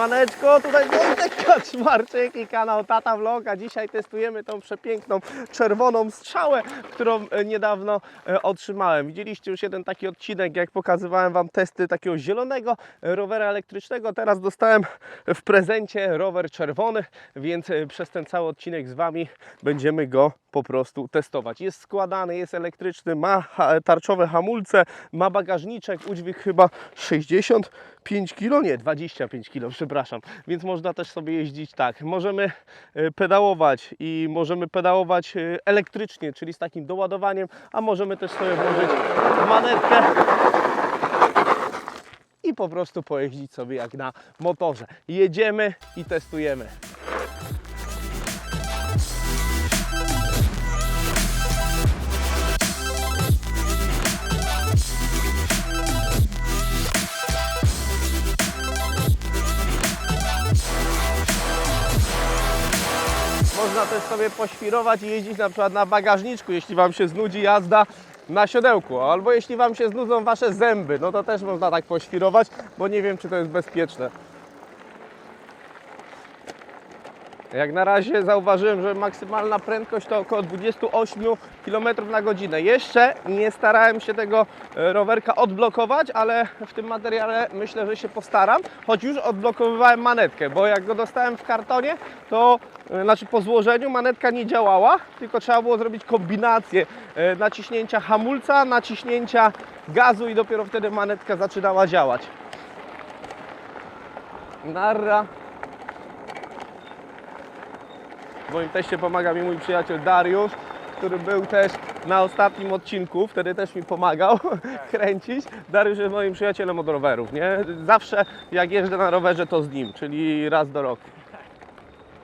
Siemaneczko, tutaj Wojtek Kaczmarczyk i kanał Tata Vloga. Dzisiaj testujemy tą przepiękną czerwoną strzałę, którą e, niedawno e, otrzymałem. Widzieliście już jeden taki odcinek, jak pokazywałem Wam testy takiego zielonego e, rowera elektrycznego. Teraz dostałem w prezencie rower czerwony, więc przez ten cały odcinek z Wami będziemy go po prostu testować. Jest składany, jest elektryczny, ma tarczowe hamulce, ma bagażniczek, udźwig chyba 65 kg, nie 25 kg, przepraszam. Więc można też sobie jeździć tak. Możemy e, pedałować i możemy pedałować e, elektrycznie, czyli z takim doładowaniem, a możemy też sobie włożyć manetkę i po prostu pojeździć sobie jak na motorze. Jedziemy i testujemy. Też sobie poświrować i jeździć na przykład na bagażniczku, jeśli Wam się znudzi jazda na siodełku, albo jeśli Wam się znudzą Wasze zęby, no to też można tak poświrować, bo nie wiem, czy to jest bezpieczne. Jak na razie zauważyłem, że maksymalna prędkość to około 28 km na godzinę. Jeszcze nie starałem się tego e, rowerka odblokować, ale w tym materiale myślę, że się postaram, choć już odblokowywałem manetkę, bo jak go dostałem w kartonie, to e, znaczy po złożeniu manetka nie działała, tylko trzeba było zrobić kombinację e, naciśnięcia hamulca, naciśnięcia gazu i dopiero wtedy manetka zaczynała działać. Narra. W moim teście pomaga mi mój przyjaciel Dariusz, który był też na ostatnim odcinku, wtedy też mi pomagał kręcić. Dariusz jest moim przyjacielem od rowerów, nie? Zawsze jak jeżdżę na rowerze to z nim, czyli raz do roku.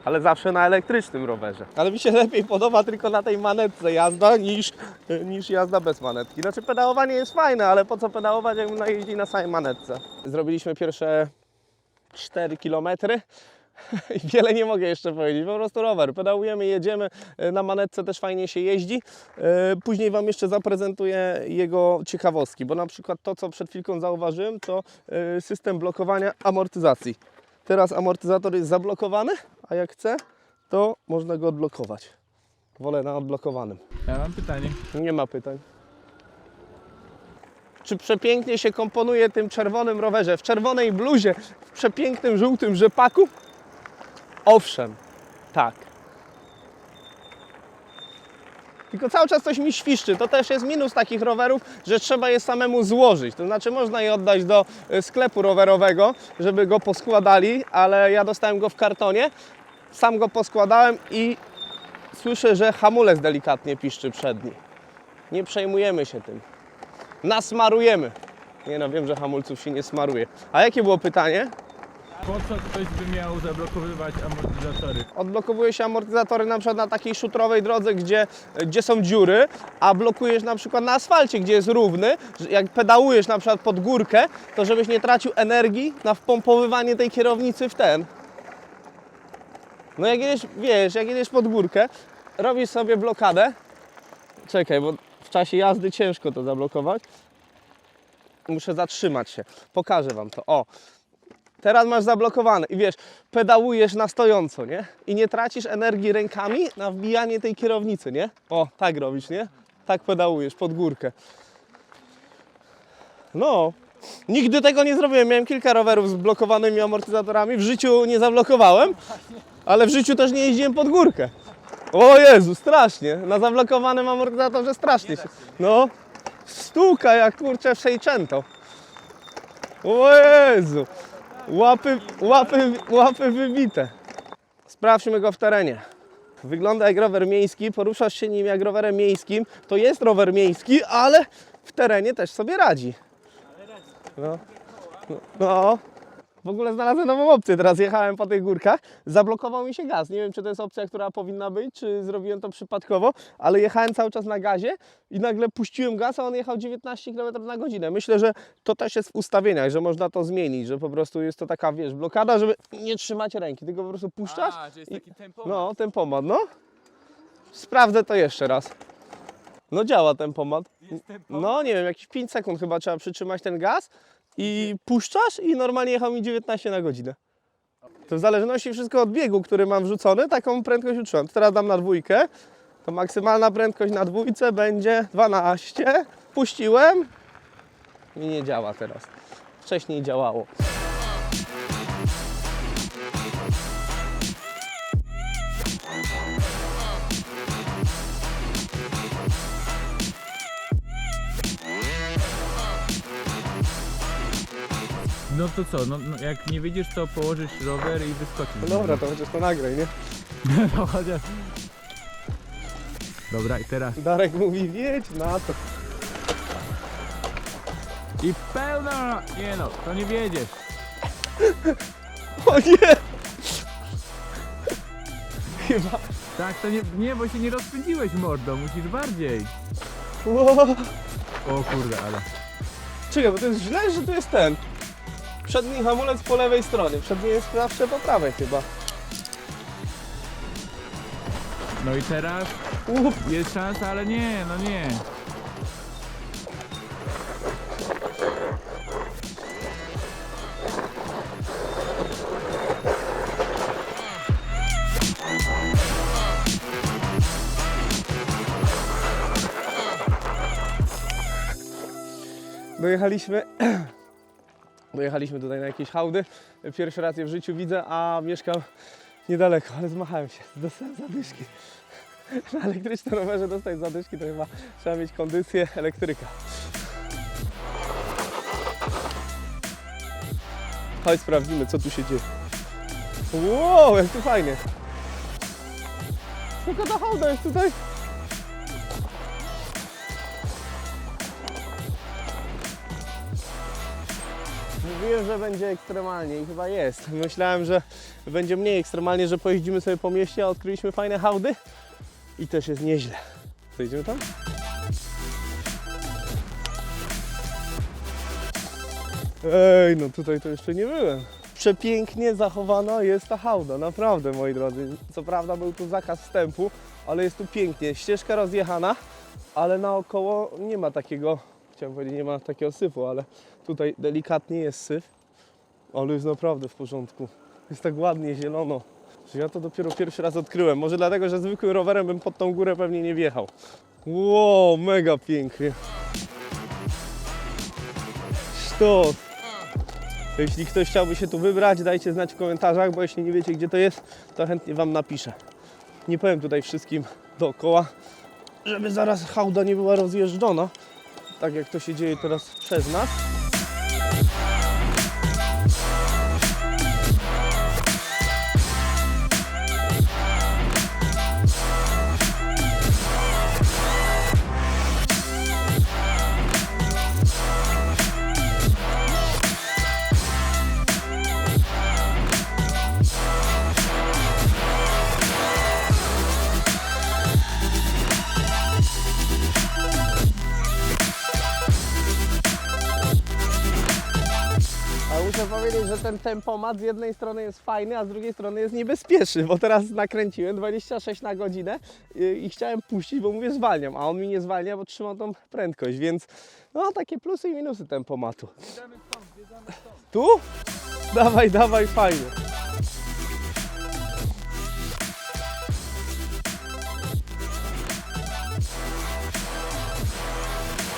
Ale zawsze na elektrycznym rowerze. Ale mi się lepiej podoba tylko na tej manetce jazda niż, niż jazda bez manetki. Znaczy pedałowanie jest fajne, ale po co pedałować jak można jeździć na samej manetce? Zrobiliśmy pierwsze 4 kilometry. I wiele nie mogę jeszcze powiedzieć, po prostu rower. Pedałujemy, jedziemy, e, na manetce też fajnie się jeździ. E, Później Wam jeszcze zaprezentuję jego ciekawostki, bo na przykład to, co przed chwilką zauważyłem, to e, system blokowania amortyzacji. Teraz amortyzator jest zablokowany, a jak chcę, to można go odblokować. Wolę na odblokowanym. Ja mam pytanie. Nie ma pytań. Czy przepięknie się komponuje tym czerwonym rowerze, w czerwonej bluzie, w przepięknym żółtym rzepaku? Owszem, tak. Tylko cały czas coś mi świszczy. To też jest minus takich rowerów, że trzeba je samemu złożyć. To znaczy można je oddać do y, sklepu rowerowego, żeby go poskładali, ale ja dostałem go w kartonie, sam go poskładałem i słyszę, że hamulec delikatnie piszczy przedni. Nie przejmujemy się tym. Nasmarujemy. Nie no, wiem, że hamulców się nie smaruje. A jakie było pytanie? Po co ktoś by miał zablokowywać amortyzatory? Odblokowuje się amortyzatory na przykład na takiej szutrowej drodze, gdzie, gdzie są dziury, a blokujesz na przykład na asfalcie, gdzie jest równy. Jak pedałujesz na przykład pod górkę, to żebyś nie tracił energii na wpompowywanie tej kierownicy w ten. No jak jedziesz, wiesz, jak jedziesz pod górkę, robisz sobie blokadę. Czekaj, bo w czasie jazdy ciężko to zablokować. Muszę zatrzymać się. Pokażę Wam to. O, teraz masz zablokowane i wiesz, pedałujesz na stojąco, nie? I nie tracisz energii rękami na wbijanie tej kierownicy, nie? O, tak robisz, nie? Tak pedałujesz pod górkę. No, nigdy tego nie zrobiłem. Miałem kilka rowerów z blokowanymi amortyzatorami. W życiu nie zablokowałem, ale w życiu też nie jeździłem pod górkę. O Jezu, strasznie. Na zablokowanym amortyzatorze strasznie się. No, stuka jak kurczę w Seicento. O Jezu. Łapy, łapy, łapy wybite. Sprawdźmy go w terenie. Wygląda jak rower miejski, poruszasz się nim jak rowerem miejskim. To jest rower miejski, ale w terenie też sobie radzi. No. No. No. W ogóle znalazłem nową opcję. Teraz jechałem po tych górkach, zablokował mi się gaz. Nie wiem, czy to jest opcja, która powinna być, czy zrobiłem to przypadkowo, ale jechałem cały czas na gazie i nagle puściłem gaz, a on jechał 19 km na godzinę. Myślę, że to też jest w ustawieniach, że można to zmienić, że po prostu jest to taka, wiesz, blokada, żeby nie trzymać ręki, tylko po prostu puszczasz. A, że jest taki tempo. No, ten pomad, no. Sprawdzę to jeszcze raz. No działa ten pomad. Jest tempo. No nie wiem, jakieś 5 sekund chyba trzeba przytrzymać ten gaz i puszczasz i normalnie jechał mi 19 na godzinę. To w zależności wszystko od biegu, który mam wrzucony, taką prędkość utrzymam. Teraz dam na dwójkę, to maksymalna prędkość na dwójce będzie 12. Puściłem i nie działa teraz. Wcześniej działało. No to co, no, no jak nie widzisz to położysz rower i wyskoczysz. No dobra, to chociaż to nagraj, nie? no chociaż. Dobra i teraz. Darek mówi, wiedź na to. I pełna! Nie no, to nie wiedziesz. O nie! Chyba. Tak, to nie, nie, bo się nie rozpędziłeś mordo, musisz bardziej. O kurde, ale. Czekaj, bo to jest źle, że tu jest ten. Przedni hamulec po lewej stronie. Przedni jest zawsze po prawej chyba. No i teraz Uf. jest szansa, ale nie, no nie. Dojechaliśmy. Dojechaliśmy tutaj na jakieś hałdy. Pierwszy raz je w życiu widzę, a mieszkam niedaleko, ale zmachałem się. Dostałem zadyszki. Na elektrycznym rowerze dostać zadyszki to chyba trzeba mieć kondycję elektryka. Chodź sprawdzimy co tu się dzieje. Wow, jak tu fajnie. Tylko ta hałda jest tutaj. Mówiłem, że będzie ekstremalnie i chyba jest. Myślałem, że będzie mniej ekstremalnie, że pojeździmy sobie po mieście, a odkryliśmy fajne hałdy i też jest nieźle. To tam? Ej, no tutaj to jeszcze nie byłem. Przepięknie zachowana jest ta hałda, naprawdę moi drodzy. Co prawda był tu zakaz wstępu, ale jest tu pięknie. Ścieżka rozjechana, ale naokoło nie ma takiego, chciałem powiedzieć, nie ma takiego syfu, ale tutaj delikatnie jest syf, ale jest naprawdę w porządku. Jest tak ładnie, zielono. Że ja to dopiero pierwszy raz odkryłem. Może dlatego, że zwykłym rowerem bym pod tą górę pewnie nie wjechał. Wow, mega pięknie. Sztos. Jeśli ktoś chciałby się tu wybrać, dajcie znać w komentarzach, bo jeśli nie wiecie gdzie to jest, to chętnie Wam napiszę. Nie powiem tutaj wszystkim dookoła, żeby zaraz hałda nie była rozjeżdżona, tak jak to się dzieje teraz przez nas. Ten tempomat z jednej strony jest fajny, a z drugiej strony jest niebezpieczny, bo teraz nakręciłem 26 na godzinę i, i chciałem puścić, bo mówię zwalniam, a on mi nie zwalnia, bo trzymam tą prędkość, więc no takie plusy i minusy tempomatu. Tu? Dawaj, dawaj, fajnie.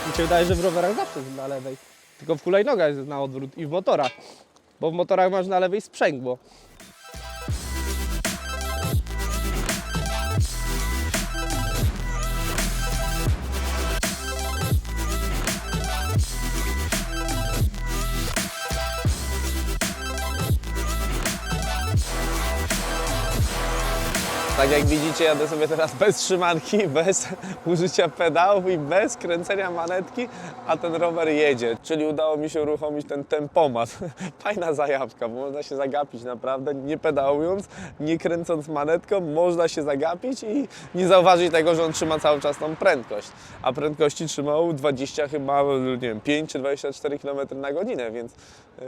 Mi się wydaje, że w rowerach zawsze jest na lewej. Tylko w hulajnogach jest na odwrót i w motorach. Bo w motorach masz na lewej sprzęgło. Tak jak widzicie, jadę sobie teraz bez trzymanki, bez użycia pedałów i bez kręcenia manetki, a ten rower jedzie. Czyli udało mi się uruchomić ten tempomat. Fajna zajawka, bo można się zagapić naprawdę, nie pedałując, nie kręcąc manetką, można się zagapić i nie zauważyć tego, że on trzyma cały czas tą prędkość. A prędkości trzymał 20 chyba, nie wiem, 5 czy 24 km na godzinę, więc yy,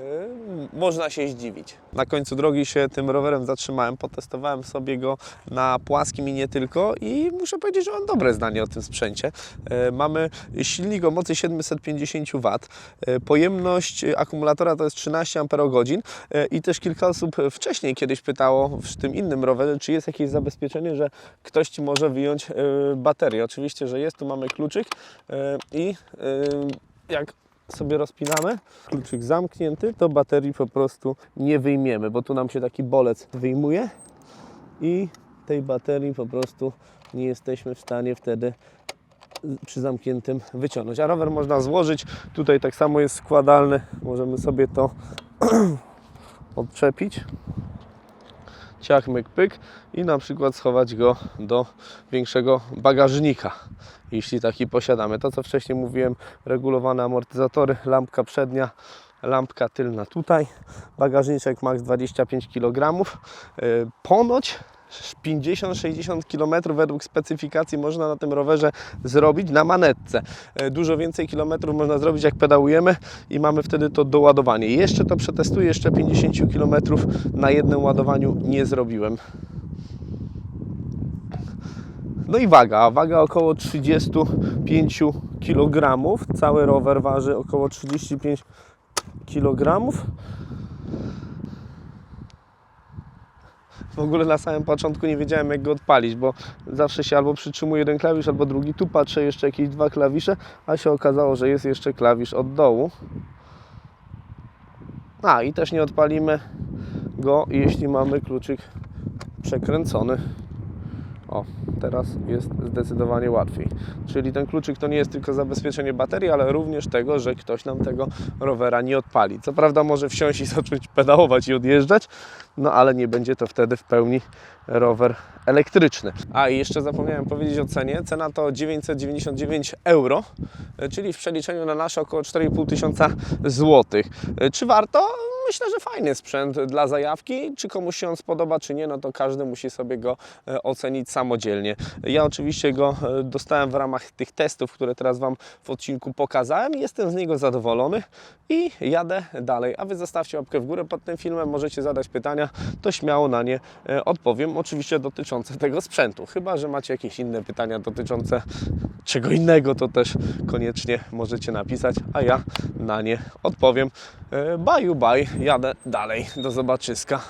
można się zdziwić. Na końcu drogi się tym rowerem zatrzymałem, potestowałem sobie go na płaskim i nie tylko. I muszę powiedzieć, że mam dobre zdanie o tym sprzęcie. E, Mamy silnik o mocy 750 W, e, pojemność akumulatora to jest 13 Ah i też kilka osób wcześniej kiedyś pytało w tym innym rowerze, czy jest jakieś zabezpieczenie, że ktoś Ci może wyjąć e, baterię. Oczywiście, że jest, tu mamy kluczyk. E, i e, jak sobie rozpinamy, kluczyk zamknięty, to baterii po prostu nie wyjmiemy, bo tu nam się taki bolec wyjmuje. I tej baterii po prostu nie jesteśmy w stanie wtedy przy zamkniętym wyciągnąć. A rower można złożyć, tutaj tak samo jest składalny, możemy sobie to odczepić ciach, myk, pyk i na przykład schować go do większego bagażnika, jeśli taki posiadamy. To, co wcześniej mówiłem, regulowane amortyzatory, lampka przednia, lampka tylna tutaj, bagażniczek max 25 kg. Yy, Ponoć 50-60 km według specyfikacji można na tym rowerze zrobić na manetce. E, Dużo więcej kilometrów można zrobić jak pedałujemy i mamy wtedy to doładowanie. Jeszcze to przetestuję, jeszcze 50 km na jednym ładowaniu nie zrobiłem. No i waga, waga około 35 kg. Cały rower waży około 35 kg. W ogóle na samym początku nie wiedziałem jak go odpalić, bo zawsze się albo przytrzymuje jeden klawisz, albo drugi. Tu patrzę jeszcze jakieś dwa klawisze, a się okazało, że jest jeszcze klawisz od dołu. A i też nie odpalimy go, jeśli mamy kluczyk przekręcony. O, teraz jest zdecydowanie łatwiej. Czyli ten kluczyk to nie jest tylko zabezpieczenie baterii, ale również tego, że ktoś nam tego rowera nie odpali. Co prawda może wsiąść i zacząć pedałować i odjeżdżać, no ale nie będzie to wtedy w pełni rower elektryczny. A i jeszcze zapomniałem powiedzieć o cenie. Cena to 999 euro, czyli w przeliczeniu na nasze około 4,5 tysiąca złotych. Czy warto? Myślę, że fajny sprzęt dla zajawki. Czy komuś się on spodoba, czy nie, no to każdy musi sobie go e, ocenić samodzielnie. Ja oczywiście go e, dostałem w ramach tych testów, które teraz Wam w odcinku pokazałem. Jestem z niego zadowolony i jadę dalej. A Wy zostawcie łapkę w górę pod tym filmem, możecie zadać pytania, to śmiało na nie e, odpowiem. Oczywiście dotyczące tego sprzętu. Chyba, że macie jakieś inne pytania dotyczące czego innego, to też koniecznie możecie napisać, a ja na nie odpowiem. E, Bye, bye, jadę dalej. Do zobaczyska.